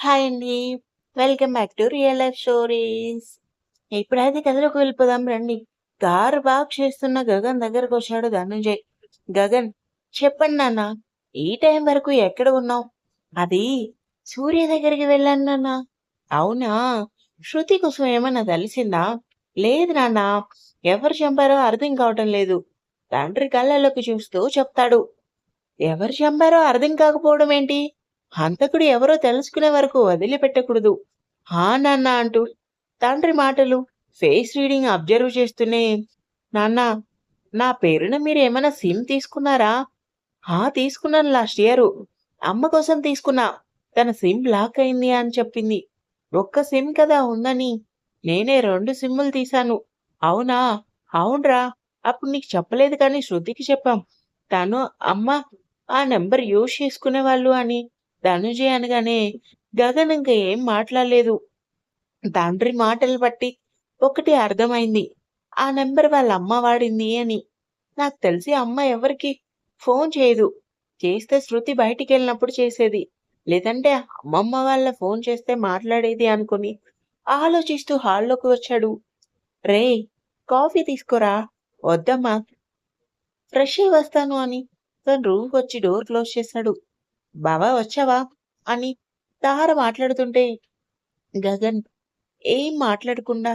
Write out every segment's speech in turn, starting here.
Hi అండి. Welcome back to real life stories. ఇప్పుడైతే కథలోకి వెళ్ళిపోదాం రండి. కారు పార్క్ చేస్తున్న గగన్ దగ్గరకొచ్చాడు ధనుంజయ్. గగన్ చెప్పండి నాన్న. ఈ టైం వరకు ఎక్కడ ఉన్నావు? అది సూర్య దగ్గరికి వెళ్ళాను నాన్న. అవునా? శృతి కోసం ఏమన్నా తెలిసిందా? లేదు నాన్న. ఎవరు చంపారో అర్థం కావటం లేదు. తండ్రి కళ్ళలోకి చూస్తూ చెప్తాడు. ఎవరు చంపారో అర్థం కాకపోవడం ఏంటి? హంతకుడు ఎవరో తెలుసుకునే వరకు వదిలిపెట్టకూడదు. హా నాన్న అంటూ తండ్రి మాటలు ఫేస్ రీడింగ్ అబ్జర్వ్ చేస్తూనే నాన్న నా పేరున మీరు ఏమైనా సిమ్ తీసుకున్నారా? హా తీసుకున్నాను లాస్ట్ ఇయర్. అమ్మ కోసం తీసుకున్నా. తన సిమ్ బ్లాక్ అయింది అని చెప్పింది. ఒక్క సిమ్ కదా ఉందని నేనే రెండు సిమ్ములు తీశాను. అవునా? అవునరా. అప్పుడు నీకు చెప్పలేదు కానీ శృతికి చెప్పాం. తను అమ్మ ఆ నెంబర్ యూజ్ చేసుకునేవాళ్ళు అని ధనుజయ అనగానే గగన్ ఇంక ఏం మాట్లాడలేదు. తండ్రి మాటలు బట్టి ఒకటి అర్థమైంది. ఆ నెంబర్ వాళ్ళ అమ్మ వాడింది అని. నాకు తెలిసి అమ్మ ఎవరికి ఫోన్ చేయదు. చేస్తే శృతి బయటికి వెళ్ళినప్పుడు చేసేది. లేదంటే అమ్మమ్మ వాళ్ళ ఫోన్ చేస్తే మాట్లాడేది అనుకుని ఆలోచిస్తూ హాల్లోకి వచ్చాడు. రేయ్ కాఫీ తీసుకోరా. వద్దమ్మా. ఫ్రెష్ అయి వస్తాను అని తను రూమ్‌కి వచ్చి డోర్ క్లోజ్ చేశాడు. బావా వచ్చావా? అని తార మాట్లాడుతుంటే గగన్ ఏం మాట్లాడకుండా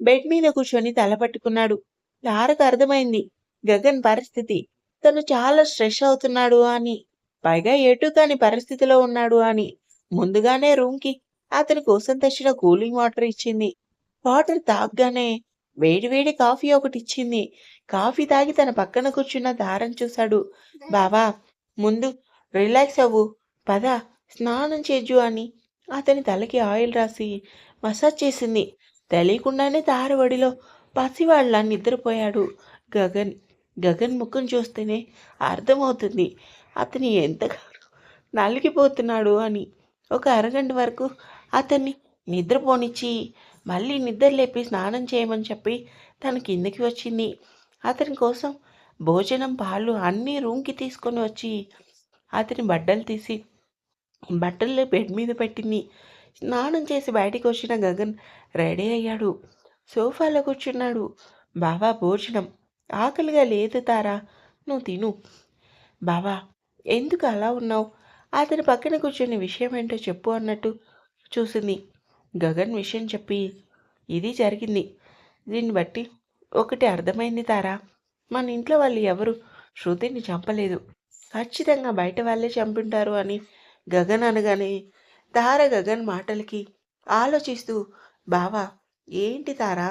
బెడ్ మీద కూర్చొని తల పట్టుకున్నాడు. తారకు అర్థమైంది గగన్ పరిస్థితి. తను చాలా స్ట్రెస్ అవుతున్నాడు అని. పైగా ఎటు కాని పరిస్థితిలో ఉన్నాడు అని. ముందుగానే రూమ్‌కి అతని కోసం తెచ్చిన కూలింగ్ వాటర్ ఇచ్చింది. వాటర్ తాగగానే వేడి వేడి కాఫీ ఒకటిచ్చింది. కాఫీ తాగి తన పక్కన కూర్చున్న దారం చూశాడు. బావా ముందు రిలాక్స్ అవ్వు. పద స్నానం చేద్దు అని అతని తలకి ఆయిల్ రాసి మసాజ్ చేసింది. తెలియకుండానే తారవడిలో పసివాళ్ళ నిద్రపోయాడు గగన్. గగన్ ముఖం చూస్తేనే అర్థమవుతుంది అతని ఎంతగానో నలిగిపోతున్నాడు అని. ఒక అరగంట వరకు అతన్ని నిద్రపోనిచ్చి మళ్ళీ నిద్ర లేపి స్నానం చేయమని చెప్పి తన కిందకి వచ్చింది. అతని కోసం భోజనం, పాలు అన్నీ రూమ్‌కి తీసుకొని వచ్చి అతని బట్టలు తీసి బట్టలు బెడ్ మీద పెట్టింది. స్నానం చేసి బయటికి వచ్చిన గగన్ రెడీ అయ్యాడు. సోఫాలో కూర్చున్నాడు. బావా భోజనం. ఆకలిగా లేదు తారా. నువ్వు తిను. బావా ఎందుకు అలా ఉన్నావు? అతని పక్కన కూర్చుని విషయం ఏంటో చెప్పు అన్నట్టు చూసింది. గగన్ విషయం చెప్పి ఇది జరిగింది. దీన్ని బట్టి ఒకటి అర్థమైంది తారా. మన ఇంట్లో వాళ్ళు ఎవరు శృతిని చంపలేదు. ఖచ్చితంగా బయట వాళ్ళే చంపుంటారు అని గగన్ అనగానే తార గగన్ మాటలకి ఆలోచిస్తూ బావా ఏంటి తారా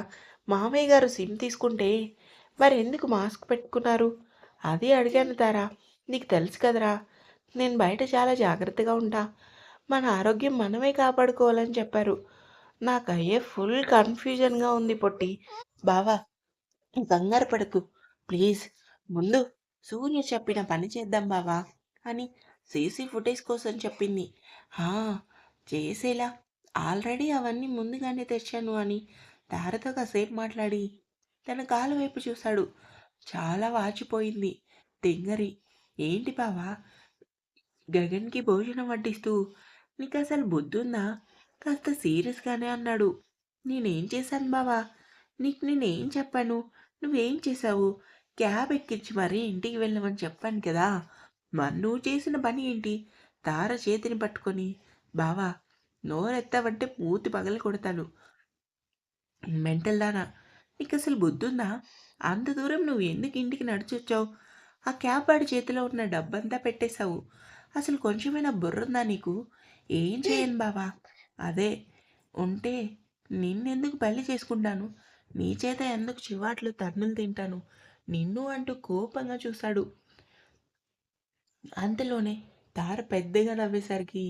మామయ్య గారు సిమ్ తీసుకుంటే మరెందుకు మాస్క్ పెట్టుకున్నారు? అది అడిగాను తారా. నీకు తెలుసు కదరా! నేను బయట చాలా జాగ్రత్తగా ఉంటా. మన ఆరోగ్యం మనమే కాపాడుకోవాలని చెప్పారు. నాకు అయ్యే ఫుల్ కన్‌ఫ్యూజన్‌గా ఉంది పొట్టి. బావా కంగారు పడకు. ప్లీజ్ ముందు సూర్య చెప్పిన పని చేద్దాం బావా అని సీసీ ఫుటేజ్ కోసం చెప్పింది. హా! చేసేలా ఆల్రెడీ అవన్నీ ముందుగానే తెచ్చాను అని తారతో కాసేపు మాట్లాడి తన కాలు వైపు చూశాడు. చాలా వాచిపోయింది. తింగరి. ఏంటి బావా? గగన్‌కి భోజనం వడ్డిస్తూ నీకు అసలు బుద్ధుందా? కాస్త సీరియస్‌గానే అన్నాడు. నేనేం చేశాను బావా? నీకు నేనేం చెప్పాను? నువ్వేం చేశావు? క్యాబ్ ఎక్కించి మరీ ఇంటికి వెళ్ళమని చెప్పాను కదా! మరి నువ్వు చేసిన పని ఏంటి? తార చేతిని పట్టుకొని బావా నోరెత్తావంటే మూతి పగలగొడతాను. మెంటల్ దానా! అసలు బుద్ధుందా? అంత దూరం నువ్వు ఎందుకు ఇంటికి నడిచొచ్చావు? ఆ క్యాబ్ వాడి చేతిలో ఉన్న డబ్బంతా పెట్టేశావు. అసలు కొంచెమైనా బుర్రుందా నీకు? ఏం చేయను బావా. అదే ఉంటే నిన్నెందుకు పెళ్ళి చేసుకుంటాను? నీ చేత ఎందుకు చివాట్లు తన్నులు తింటాను? నిన్ను అంటూ కోపంగా చూశాడు. అంతలోనే తార పెద్దగా నవ్వేసరికి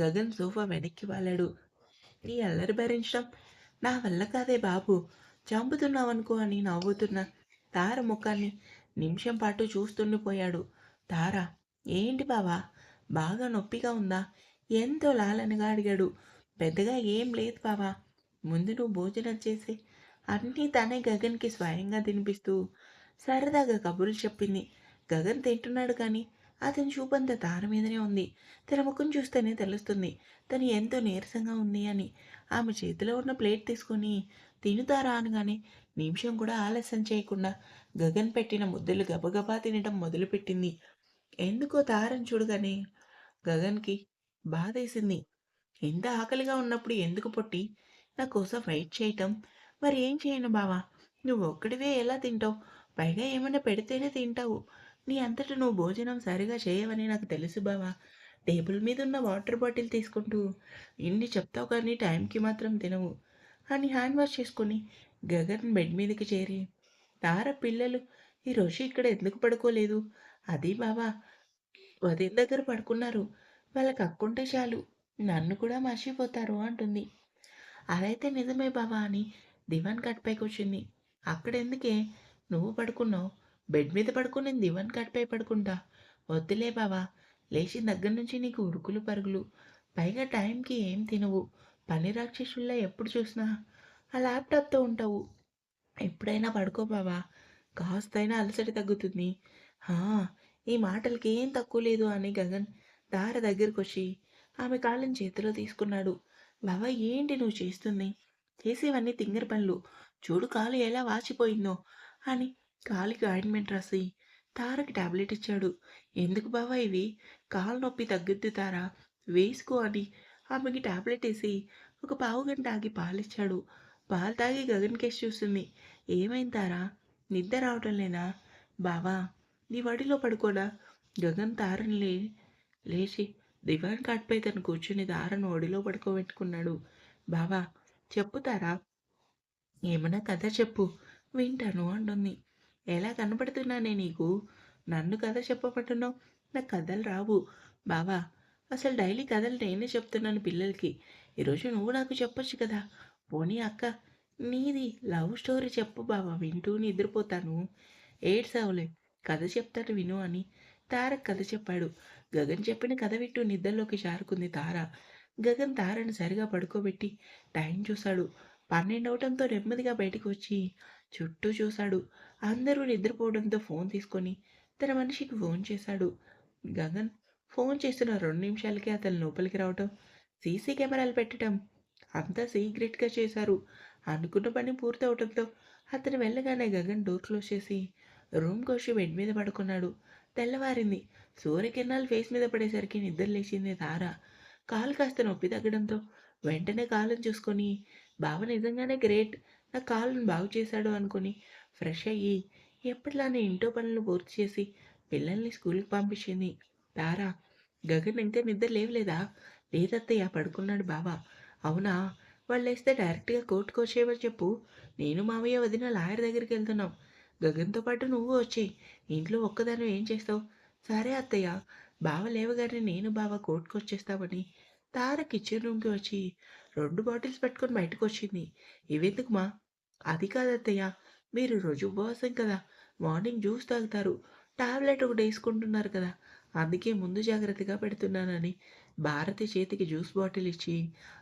గగన్ సోఫా వెనక్కి వాలాడు. ఈ అల్లరి భరించడం నా వల్ల కాదే బాబు. చంపుతున్నావనుకో అని నవ్వుతున్న తార ముఖాన్ని నిమిషం పాటు చూస్తుండిపోయాడు. తార ఏంటి బావా? బాగా నొప్పిగా ఉందా? ఎంతో లాలనగా అడిగాడు. పెద్దగా ఏం లేదు బావా. ముందు నువ్వు భోజనం చేసి అన్నీ తనే గగన్‌కి స్వయంగా తినిపిస్తూ సరదాగా కబుర్లు చెప్పింది. గగన్ తింటున్నాడు కానీ అతని చూపంత తార మీదనే ఉంది. తన ముఖం చూస్తేనే తెలుస్తుంది తను ఎంతో నీరసంగా ఉంది అని. ఆమె చేతిలో ఉన్న ప్లేట్ తీసుకొని తినుతారా? అనగానే నిమిషం కూడా ఆలస్యం చేయకుండా గగన్ పెట్టిన ముద్దలు గబగబా తినటం మొదలుపెట్టింది. ఎందుకో తారని చూడగానే గగన్కి బాధేసింది ఎంత ఆకలిగా ఉన్నప్పుడు ఎందుకు పొట్టి? నా కోసం వెయిట్ చేయటం. మరి ఏం చేయను బావా? నువ్వు ఒక్కడివే ఎలా తింటావు? పైగా ఏమైనా పెడితేనే తింటావు. నీ అంతట నువ్వు భోజనం సరిగా చేయవని నాకు తెలుసు బావా. టేబుల్ మీద ఉన్న వాటర్ బాటిల్ తీసుకుంటూ ఇన్ని చెప్తావు కానీ టైంకి మాత్రం తినవు అని హ్యాండ్ వాష్ చేసుకుని గగన్ బెడ్ మీదకి చేరి తార పిల్లలు ఈరోజు ఇక్కడ ఎందుకు పడుకోలేదు? అది బావా వదిన దగ్గర పడుకున్నారు. వాళ్ళకి అక్కుంటే చాలు నన్ను కూడా మర్చిపోతారు అంటుంది. అదైతే నిజమే బావా అని దివాన్ కట్పై వచ్చింది అక్కడెందుకే? నువ్వు పడుకున్నావు. బెడ్ మీద పడుకుని దివాన్ కట్పై పడుకుంటా. వద్దులే బావా లేచిన దగ్గర నుంచి నీకు ఉరుకులు పరుగులు. పైగా టైంకి ఏం తినవు. పని రాక్షసుల్లా ఎప్పుడు చూసినా ఆ ల్యాప్టాప్తో ఉంటావు. ఎప్పుడైనా పడుకో బావా కాస్తైనా అలసట తగ్గుతుంది. హా ఈ మాటలకి ఏం తక్కువ లేదు అని గగన్ దార దగ్గరికి వచ్చి ఆమె కాళ్ళని చేతిలో తీసుకున్నాడు. బావా ఏంటి నువ్వు చేస్తుంది? చేసేవన్నీ తింగర పనులు. చూడు కాలు ఎలా వాచిపోయిందో. అని కాలికి ఆయింట్మెంట్ రాసి తారకి టాబ్లెట్ ఇచ్చాడు. ఎందుకు బావా ఇవి? కాలు నొప్పి తగ్గుద్ది తారా. వేసుకో అని ఆమెకి టాబ్లెట్ వేసి ఒక పావు గంట ఆగి పాలిచ్చాడు. పాలు తాగి గగన్ కేసు చూస్తుంది ఏమైంది తారా? నిద్ర రావటం లేనా బావా నీ వడిలో పడుకోడా గగన్ తారని లే లేచి దివాన్ కాట్పై తను కూర్చుని దారను ఒడిలో పడుకోబెట్టుకున్నాడు. బావా చెప్పుతారా ఏమన్నా కథ చెప్పు. వింటాను అంటుంది. ఎలా కనపడుతున్నానే నీకు? నన్ను కథ చెప్పమంటున్నావు? నాకు కథలు రావు. బావా అసలు డైలీ కథలు నేనే చెప్తున్నాను పిల్లలకి. ఈరోజు నువ్వు నాకు చెప్పొచ్చు కదా. పోనీ అక్క నీది లవ్ స్టోరీ చెప్పు బావా వింటూ నిద్రపోతాను. ఏడ్సావులే కథ చెప్తాను విను అని తారక్ కథ చెప్పాడు. గగన్ చెప్పిన కథ వింటూ నిద్రలోకి జారుకుంది తార. గగన్ తారను సరిగా పడుకోబెట్టి టైం చూశాడు. పన్నెండవటంతో నెమ్మదిగా బయటకు వచ్చి చుట్టూ చూశాడు. అందరూ నిద్రపోవడంతో ఫోన్ తీసుకొని తన మనిషికి ఫోన్ చేశాడు. గగన్ ఫోన్ చేస్తున్న రెండు నిమిషాలకే అతను లోపలికి రావటం సీసీ కెమెరాలు పెట్టడం అంతా సీక్రెట్గా చేశారు. అనుకున్న పని పూర్తవడంతో అతను వెళ్ళగానే గగన్ డోర్ క్లోజ్ చేసి రూమ్ కోసి బెడ్ మీద పడుకున్నాడు. తెల్లవారింది. సూర్యకిరణాలు ఫేస్ మీద పడేసరికి నిద్ర లేచింది తార. కాలు కాస్త నొప్పి తగ్గడంతో వెంటనే కాలం చూసుకొని బావ నిజంగానే గ్రేట్. నా కాలుని బాగు చేశాడు అనుకుని ఫ్రెష్ అయ్యి ఎప్పటిలానే ఇంటో పనులు పూర్తి చేసి పిల్లల్ని స్కూల్కి పంపించింది. తారా గగన్ ఇంకా నిద్ర లేవలేదా? లేదత్తయ్య పడుకున్నాడు బావా. అవునా? వాళ్ళు వేస్తే డైరెక్ట్గా కోర్టుకు వచ్చేయమని చెప్పు. నేను మామయ్య వదిన లాయర్ దగ్గరికి వెళ్తున్నాం. గగన్తో పాటు నువ్వు వచ్చేయి. ఇంట్లో ఒక్కదాన్ని ఏం చేస్తావు? సరే అత్తయ్య. బావ లేవగానే నేను బావ కోర్టుకు వచ్చేస్తామని తార కిచెన్ రూమ్కి వచ్చి రెండు బాటిల్స్ పెట్టుకొని బయటకు వచ్చింది. ఇవెందుకుమా? అది కాదత్తయ్య. మీరు రోజు ఉపవాసం కదా. మార్నింగ్ జ్యూస్ తాగుతారు. టాబ్లెట్ ఒకటి వేసుకుంటున్నారు కదా. అందుకే ముందు జాగ్రత్తగా పెడుతున్నానని భారతి చేతికి జ్యూస్ బాటిల్ ఇచ్చి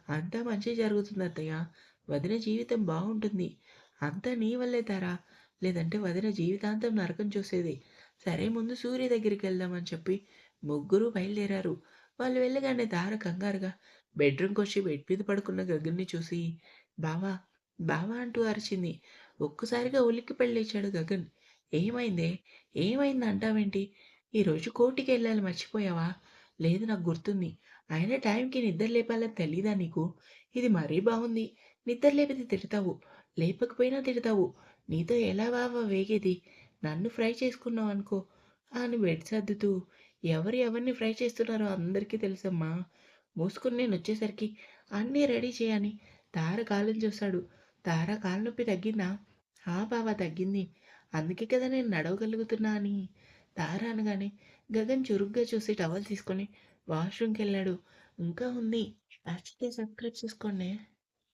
అంతా మంచి జరుగుతుంది అత్తయ్య. వదిన జీవితం బాగుంటుంది. అంతా నీ వల్లే తారా. లేదంటే వదిన జీవితాంతం నరకం చూసేది. సరే ముందు సూర్య దగ్గరికి వెళ్దామని చెప్పి ముగ్గురు బయలుదేరారు. వాళ్ళు వెళ్ళగానే దార కంగారుగా బెడ్రూమ్కి వచ్చి బెడ్ మీద పడుకున్న గగన్ని చూసి బావా బావా అంటూ అరిచింది. ఒక్కసారిగా ఉలిక్కి పెళ్ళిచ్చాడు గగన్. ఏమైందే? ఏమైంది అంటావేంటి? ఈరోజు కోర్టుకి వెళ్ళాలి మర్చిపోయావా? లేదు నాకు గుర్తుంది. అయినా టైంకి నిద్ర లేపాలని తెలీదా నీకు? ఇది మరీ బాగుంది. నిద్ర లేపితే తిడతావు. లేపకపోయినా తిడతావు. నీతో ఎలా బావా వేగేది? నన్ను ఫ్రై చేసుకున్నావు అనుకో అని బెడ్ సర్దుతూ ఎవరు ఎవరిని ఫ్రై చేస్తున్నారో అందరికీ తెలుసమ్మా. మూసుకుని నేను వచ్చేసరికి అన్నీ రెడీ చేయని తార కాలం చూశాడు తార కాలు నొప్పి తగ్గిందా? ఆ బావా తగ్గింది. అందుకే కదా నేను నడవగలుగుతున్నా అని. తార అనగానే గగన్ చురుగ్గా చూసి టవల్ తీసుకొని వాష్రూమ్కి వెళ్ళాడు. ఇంకా ఉంది. నచ్చితే సబ్స్క్రైబ్ చేసుకోండి.